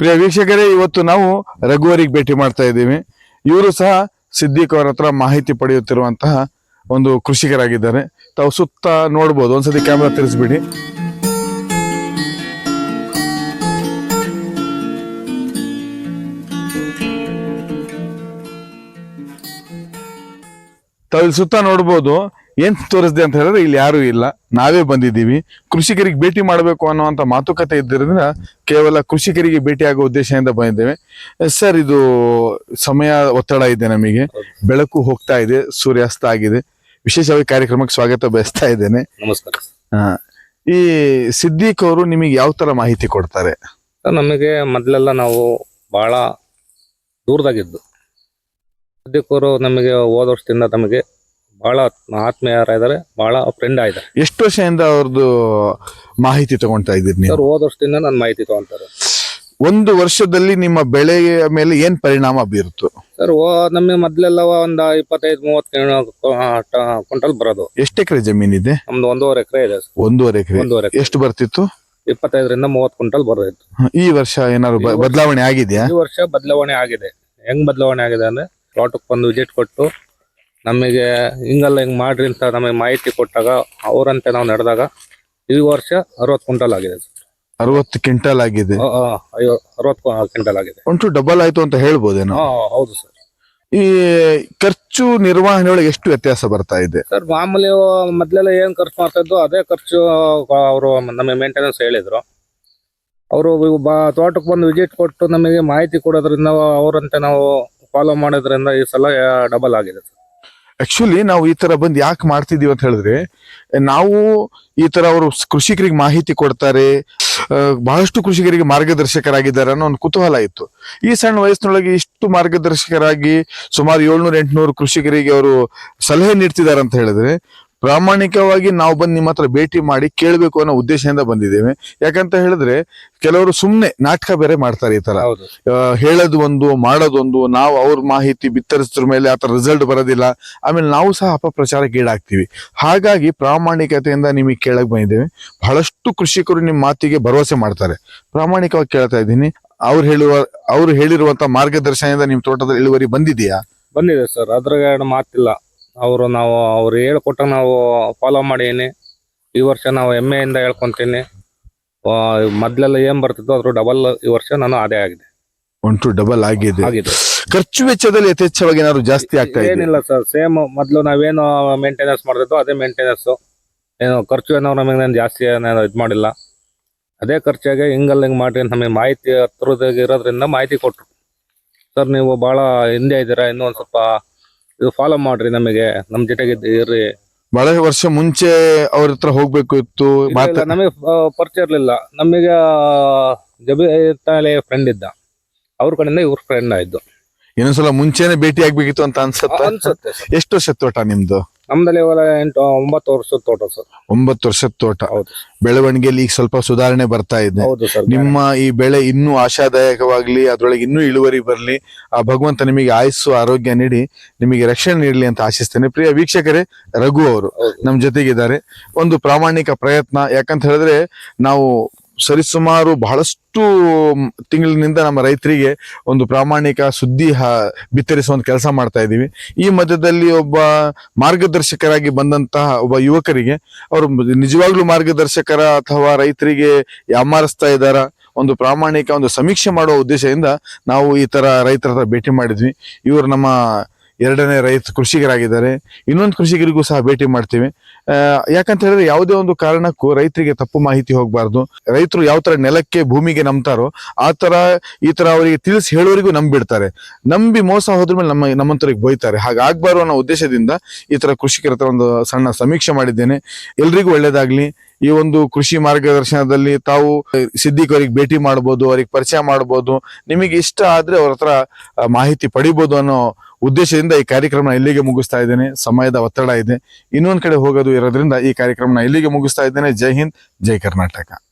ಪ್ರಿಯ ವೀಕ್ಷಕರೇ, ಇವತ್ತು ನಾವು ರಘುವರಿಗೆ ಭೇಟಿ ಮಾಡ್ತಾ ಇದ್ದೀವಿ. ಇವರು ಸಹ ಸಿದ್ದಿಕ್ ಅವರ ಹತ್ರ ಮಾಹಿತಿ ಪಡೆಯುತ್ತಿರುವಂತಹ ಒಂದು ಕೃಷಿಕರಾಗಿದ್ದಾರೆ. ತಾವು ಸುತ್ತ ನೋಡ್ಬೋದು. ಒಂದ್ಸತಿ ಕ್ಯಾಮ್ರಾ ತಿರ್ಸ್ಬಿಡಿ. ತಾವು ಇಲ್ಲಿ ಸುತ್ತ ನೋಡ್ಬೋದು. ಏನ್ ತೋರಿಸಿದೆ ಅಂತ ಹೇಳಿದ್ರೆ ಇಲ್ಲಿ ಯಾರು ಇಲ್ಲ. ನಾವೇ ಬಂದಿದ್ದೀವಿ. ಕೃಷಿಕರಿಗೆ ಭೇಟಿ ಮಾಡಬೇಕು ಅನ್ನುವಂತ ಮಾತುಕತೆ ಇದ್ದಿರೋದ್ರಿಂದ ಕೇವಲ ಕೃಷಿಕರಿಗೆ ಭೇಟಿ ಆಗೋ ಉದ್ದೇಶದಿಂದ ಬಂದಿದ್ದೇವೆ. ಸರ್ ಇದು ಸಮಯ ಒತ್ತಡ ಇದೆ ನಮಗೆ. ಬೆಳಕು ಹೋಗ್ತಾ ಇದೆ ಸೂರ್ಯಾಸ್ತ ಆಗಿದೆ. ವಿಶೇಷವಾಗಿ ಕಾರ್ಯಕ್ರಮಕ್ಕೆ ಸ್ವಾಗತ ಬಯಸ್ತಾ ಇದ್ದೇನೆ. ನಮಸ್ಕಾರ. ಈ ಸಿದ್ದೀಕ್ ಅವರು ನಿಮಗೆ ಯಾವ ತರ ಮಾಹಿತಿ ಕೊಡ್ತಾರೆ? ನಮಗೆ ಮೊದಲೆಲ್ಲ ನಾವು ಬಹಳ ದೂರದಾಗಿದ್ದು. ಅವರು ನಮಗೆ ಹೋದ ವರ್ಷದಿಂದ ನಮಗೆ ಬಹಳ ಆತ್ಮೀಯರಾಗಿದ್ದಾರೆ ಬಹಳ ಫ್ರೆಂಡ್ ಆಗಿದ್ದಾರೆ. ಎಷ್ಟು ವರ್ಷದಿಂದ ಅವ್ರದ್ದು ಮಾಹಿತಿ ತಗೊಂತಾ ಇದ್ದೀರಿ ನೀವು? ಸರ್ ಹೋದ ವರ್ಷದಿಂದ ನನ್ನ ಮಾಹಿತಿ ತಗೊಂತಾರೆ. ಒಂದು ವರ್ಷದಲ್ಲಿ ನಿಮ್ಮ ಬೆಳೆಯ ಮೇಲೆ ಏನ್ ಪರಿಣಾಮ ಬೀರುತ್ತು? ಸರ್ ಓ ನಮಗೆ ಮೊದಲೆಲ್ಲ ಒಂದು ಇಪ್ಪತ್ತೈದು ಮೂವತ್ತು ಕ್ವಿಂಟಲ್ ಬರೋದು. ಎಷ್ಟು ಎಕರೆ ಇದೆ? ನಮ್ದು ಒಂದೂವರೆ ಎಕರೆ ಇದೆ ಸರ್. ಒಂದೂವರೆ ಎಕರೆ. ಒಂದೂವರೆ ಎಕರೆ. ಎಷ್ಟು ಬರ್ತಿತ್ತು? ಇಪ್ಪತ್ತೈದರಿಂದ ಮೂವತ್ತು ಕ್ವಿಂಟಲ್ ಬರೋದಿತ್ತು ಈ ವರ್ಷ ಏನಾದ್ರು ಬ- ಬದಲಾವಣೆ ಆಗಿದೆಯಾ? ಈ ವರ್ಷ ಬದಲಾವಣೆ ಆಗಿದೆ. ಹೆಂಗ್ ಬದಲಾವಣೆ ಆಗಿದೆ ಅಂದ್ರೆ ತೋಟಕ್ಕೆ ಬಂದು ವಿಜಿಟ್ ಕೊಟ್ಟು ನಮಗೆ ಹಿಂಗಲ್ಲ ಹಿಂಗೆ ಮಾಡ್ರಿ ಅಂತ ನಮಗೆ ಮಾಹಿತಿ ಕೊಟ್ಟಾಗ ಅವರಂತೆ ನಾವು ನಡೆದಾಗ ಈ ವರ್ಷ ಅರವತ್ತು ಕ್ವಿಂಟಲ್ ಆಗಿದೆ ಅರವತ್ತು ಕ್ವಿಂಟಲ್ ಆಗಿದೆ. ಆ, ಆ, ಐವ- ಅರವತ್ತು ಕ್ವಿಂಟಲ್ ಆಗಿದೆ. ಒಂಟು ಡಬಲ್ ಆಯ್ತು ಅಂತ ಹೇಳ್ಬೋದೇನೋ? ಹಾ ಹೌದು ಸರ್. ಈ ಖರ್ಚು ನಿರ್ವಹಣೆ ಒಳಗೆ ಎಷ್ಟು ವ್ಯತ್ಯಾಸ ಬರ್ತಾ ಇದೆ? ಸರ್ ಮಾಮೂಲಿ ಮೊದಲೆಲ್ಲ ಏನ್ ಖರ್ಚು ಮಾಡ್ತಾ ಇದ್ದು ಅದೇ ಖರ್ಚು ಅವರು ನಮಗೆ ಮೇಂಟೆನೆನ್ಸ್ ಹೇಳಿದ್ರು. ಅವರು ತೋಟಕ್ಕೆ ಬಂದು ವಿಸಿಟ್ ಕೊಟ್ಟು ನಮಗೆ ಮಾಹಿತಿ ಕೊಡೋದ್ರಿಂದ ಅವರಂತೆ ನಾವು ಫಾಲೋ ಮಾಡೋದ್ರಿಂದ ಈ ಸಲ ಡಬಲ್ ಆಗಿದೆ ಸರ್. ಆಕ್ಚುಲಿ ನಾವು ಈ ತರ ಬಂದು ಯಾಕೆ ಮಾಡ್ತಿದೀವಿ ಅಂತ ಹೇಳಿದ್ರೆ, ನಾವು ಈ ತರ ಅವರು ಕೃಷಿಕರಿಗೆ ಮಾಹಿತಿ ಕೊಡ್ತಾರೆ ಬಹಳಷ್ಟು ಕೃಷಿಕರಿಗೆ ಮಾರ್ಗದರ್ಶಕರಾಗಿದ್ದಾರೆ ಅನ್ನೋ ಒಂದು ಕುತೂಹಲ ಇತ್ತು. ಈ ಸಣ್ಣ ವಯಸ್ಸಿನೊಳಗೆ ಇಷ್ಟು ಮಾರ್ಗದರ್ಶಕರಾಗಿ ಸುಮಾರು ಏಳ್ನೂರ ಎಂಟುನೂರು ಕೃಷಿಕರಿಗೆ ಅವರು ಸಲಹೆ ನೀಡ್ತಿದ್ದಾರೆ ಅಂತ ಹೇಳಿದ್ರೆ ಪ್ರಾಮಾಣಿಕವಾಗಿ ನಾವು ಬಂದು ನಿಮ್ಮ ಹತ್ರ ಭೇಟಿ ಮಾಡಿ ಕೇಳಬೇಕು ಅನ್ನೋ ಉದ್ದೇಶದಿಂದ ಬಂದಿದ್ದೇವೆ. ಯಾಕಂತ ಹೇಳಿದ್ರೆ ಕೆಲವರು ಸುಮ್ನೆ ನಾಟಕ ಬೇರೆ ಮಾಡ್ತಾರೆ ಈ ತರ. ಹೇಳೋದು ಒಂದು ಮಾಡೋದೊಂದು ನಾವು ಅವ್ರ ಮಾಹಿತಿ ಬಿತ್ತರಿಸಿದ್ರ ಮೇಲೆ ಆ ತರ ರಿಸಲ್ಟ್ ಬರೋದಿಲ್ಲ. ಆಮೇಲೆ ನಾವು ಸಹ ಅಪಪ್ರಚಾರಕ್ಕೆ ಈಡಾಗ್ತೀವಿ. ಹಾಗಾಗಿ ಪ್ರಾಮಾಣಿಕತೆಯಿಂದ ನಿಮಗೆ ಕೇಳಕ್ ಬಂದಿದ್ದೇವೆ. ಬಹಳಷ್ಟು ಕೃಷಿಕರು ನಿಮ್ಮ ಮಾತಿಗೆ ಭರವಸೆ ಮಾಡ್ತಾರೆ. ಪ್ರಾಮಾಣಿಕವಾಗಿ ಕೇಳ್ತಾ ಇದ್ದೀನಿ. ಅವ್ರು ಹೇಳುವ ಅವ್ರು ಹೇಳಿರುವಂತ ಮಾರ್ಗದರ್ಶನದಿಂದ ನಿಮ್ಮ ತೋಟದ ಇಳುವರಿ ಬಂದಿದೆಯಾ? ಬಂದಿದೆ ಸರ್. ಅದ್ರಾಗ ಮಾತಿಲ್ಲ. ಅವರು ನಾವು ಅವ್ರು ಹೇಳ್ಕೊಟ್ಟ ನಾವು ಫಾಲೋ ಮಾಡೀನಿ. ಈ ವರ್ಷ ನಾವು ಹೆಮ್ಮೆಯಿಂದ ಹೇಳ್ಕೊಂತೀನಿ. ಮೊದ್ಲೆಲ್ಲ ಏನ್ ಬರ್ತಿತ್ತು ಅದ್ರ ಡಬಲ್ ಈ ವರ್ಷ ನಾನು ಅದೇ ಆಗಿದೆ. ಒನ್ ಟು ಡಬಲ್ ಆಗಿದೆ. ಆಗಿದೆ. ಖರ್ಚು ವೆಚ್ಚದಲ್ಲಿ ಯಥೇಚ್ಛವಾಗಿ ಏನಾದ್ರು ಜಾಸ್ತಿ ಆಗ್ತಾ ಇದೆ? ಏನಿಲ್ಲ ಸರ್ ಸೇಮ್ ಮೊದ್ಲು ನಾವೇನು ಮೇಂಟೆನೆನ್ಸ್ ಮಾಡ್ತಿದ್ದೋ ಅದೇ ಮೇಂಟೆನೆನ್ಸ್ ಏನು ಖರ್ಚು ಏನೋ ನಮಗೆ ನಾನು ಜಾಸ್ತಿ ಏನೇನು ಇದು ಮಾಡಿಲ್ಲ. ಅದೇ ಖರ್ಚಾಗೆ ಹಿಂಗಲ್ಲ ಹಿಂಗೆ ಮಾಡಿ ನಮಗೆ ಮಾಹಿತಿ ಹತ್ರದಾಗ ಇರೋದ್ರಿಂದ ಮಾಹಿತಿ ಕೊಟ್ರು. ಸರ್ ನೀವು ಬಹಳ ಹಿಂದೆ ಇದ್ದೀರಾ? ಇನ್ನೂ ಒಂದು ಸ್ವಲ್ಪ ಇದು ಫಾಲೋ ಮಾಡ್ರಿ ನಮಗೆ ನಮ್ ಜೊತೆಗೆ ಇರ್ರಿ. ಬಹಳ ವರ್ಷ ಮುಂಚೆ ಅವ್ರ ಹತ್ರ ಹೋಗ್ಬೇಕು ಇತ್ತು ನಮಗೆ ಪರಿಚಯ ಇರ್ಲಿಲ್ಲ. ನಮಗೆ ಜಬಿ ಫ್ರೆಂಡ್ ಇದ್ದ. ಅವ್ರ ಕಡೆಯಿಂದ ಇವ್ರ ಫ್ರೆಂಡ್ ಆಯ್ತು. ಇನ್ನೊಂದ್ಸಲ ಮುಂಚೆನೆ ಭೇಟಿ ಆಗ್ಬೇಕಿತ್ತು ಅಂತ ಅನ್ಸುತ್ತೆ? ಎಷ್ಟು ವರ್ಷ ತೋಟ ನಿಮ್ದು? ನಮ್ದಲ್ಲಿ ಎಂಟು ಒಂಬತ್ತು ವರ್ಷದ ತೋಟ ಸರ್. ಒಂಬತ್ತು ವರ್ಷದ ತೋಟ. ಹೌದು ಬೆಳವಣಿಗೆಯಲ್ಲಿ ಈಗ ಸ್ವಲ್ಪ ಸುಧಾರಣೆ ಬರ್ತಾ ಇದೆ. ಹೌದು ಸರ್ ನಿಮ್ಮ ಈ ಬೆಳೆ ಇನ್ನೂ ಆಶಾದಾಯಕವಾಗ್ಲಿ ಅದ್ರೊಳಗೆ ಇನ್ನೂ ಇಳುವರಿ ಬರಲಿ ಆ ಭಗವಂತ ನಿಮಗೆ ಆಯಸ್ಸು ಆರೋಗ್ಯ ನೀಡಿ ನಿಮಗೆ ರಕ್ಷಣೆ ನೀಡಲಿ ಅಂತ ಆಶಿಸ್ತೇನೆ. ಪ್ರಿಯ ವೀಕ್ಷಕರೇ ರಘು ಅವರು ನಮ್ಮ ನಮ್ ಜೊತೆಗಿದ್ದಾರೆ. ಒಂದು ಪ್ರಾಮಾಣಿಕ ಪ್ರಯತ್ನ ಯಾಕಂತ ಹೇಳಿದ್ರೆ ನಾವು ಸರಿಸುಮಾರು ಬಹಳಷ್ಟು ತಿಂಗಳಿನಿಂದ ನಮ್ಮ ರೈತರಿಗೆ ಒಂದು ಪ್ರಾಮಾಣಿಕ ಸುದ್ದಿ ಬಿತ್ತರಿಸುವಂತ ಕೆಲಸ ಮಾಡ್ತಾ ಇದ್ದೀವಿ. ಈ ಮಧ್ಯದಲ್ಲಿ ಒಬ್ಬ ಮಾರ್ಗದರ್ಶಕರಾಗಿ ಬಂದಂತಹ ಒಬ್ಬ ಯುವಕರಿಗೆ, ಅವರು ನಿಜವಾಗ್ಲೂ ಮಾರ್ಗದರ್ಶಕರ ಅಥವಾ ರೈತರಿಗೆ ಯಾಮಾರಿಸ್ತಾ ಇದ್ದಾರ, ಒಂದು ಪ್ರಾಮಾಣಿಕ ಒಂದು ಸಮೀಕ್ಷೆ ಮಾಡುವ ಉದ್ದೇಶದಿಂದ ನಾವು ಈ ತರ ರೈತರ ಭೇಟಿ ಮಾಡಿದ್ವಿ. ಇವರು ನಮ್ಮ ಎರಡನೇ ರೈತ ಕೃಷಿಕರಾಗಿದ್ದಾರೆ. ಇನ್ನೊಂದು ಕೃಷಿಕರಿಗೂ ಸಹ ಭೇಟಿ ಮಾಡ್ತೀವಿ. ಯಾಕಂತ ಹೇಳಿದ್ರೆ ಯಾವುದೇ ಒಂದು ಕಾರಣಕ್ಕೂ ರೈತರಿಗೆ ತಪ್ಪು ಮಾಹಿತಿ ಹೋಗಬಾರ್ದು. ರೈತರು ಯಾವ ತರ ನೆಲಕ್ಕೆ ಭೂಮಿಗೆ ನಂಬ್ತಾರೋ ಆ ತರ ಈ ತರ ಅವರಿಗೆ ತಿಳಿಸಿ ಹೇಳೋರಿಗೂ ನಂಬಿಡ್ತಾರೆ. ನಂಬಿ ಮೋಸ ಹೋದ್ರ ಮೇಲೆ ನಮ್ಮ ನಮ್ಮಂತರಿಗೆ ಬೈತಾರೆ. ಹಾಗಾಗ್ಬಾರ್ದು ಅನ್ನೋ ಉದ್ದೇಶದಿಂದ ಈ ತರ ಕೃಷಿಕರ ಹತ್ರ ಒಂದು ಸಣ್ಣ ಸಮೀಕ್ಷೆ ಮಾಡಿದ್ದೇನೆ. ಎಲ್ರಿಗೂ ಒಳ್ಳೇದಾಗ್ಲಿ. ಈ ಒಂದು ಕೃಷಿ ಮಾರ್ಗದರ್ಶನದಲ್ಲಿ ತಾವು ಸಿದ್ದಿಕ್ ಅವರಿಗೆ ಭೇಟಿ ಮಾಡ್ಬೋದು, ಅವ್ರಿಗೆ ಪರಿಚಯ ಮಾಡ್ಬೋದು. ನಿಮಗೆ ಇಷ್ಟ ಆದ್ರೆ ಅವ್ರ ಹತ್ರ ಮಾಹಿತಿ ಪಡಿಬೋದು ಅನ್ನೋ ಉದ್ದೇಶದಿಂದ ಈ ಕಾರ್ಯಕ್ರಮ ಇಲ್ಲಿಗೆ ಮುಗಿಸ್ತಾ ಇದ್ದೇನೆ. ಸಮಯದ ಒತ್ತಡ ಇದೆ. ಇನ್ನೊಂದು ಕಡೆ ಹೋಗೋದು ಇರೋದ್ರಿಂದ ಈ ಕಾರ್ಯಕ್ರಮನ ಇಲ್ಲಿಗೆ ಮುಗಿಸ್ತಾ ಇದ್ದೇನೆ. ಜೈ ಹಿಂದ್, ಜೈ ಕರ್ನಾಟಕ.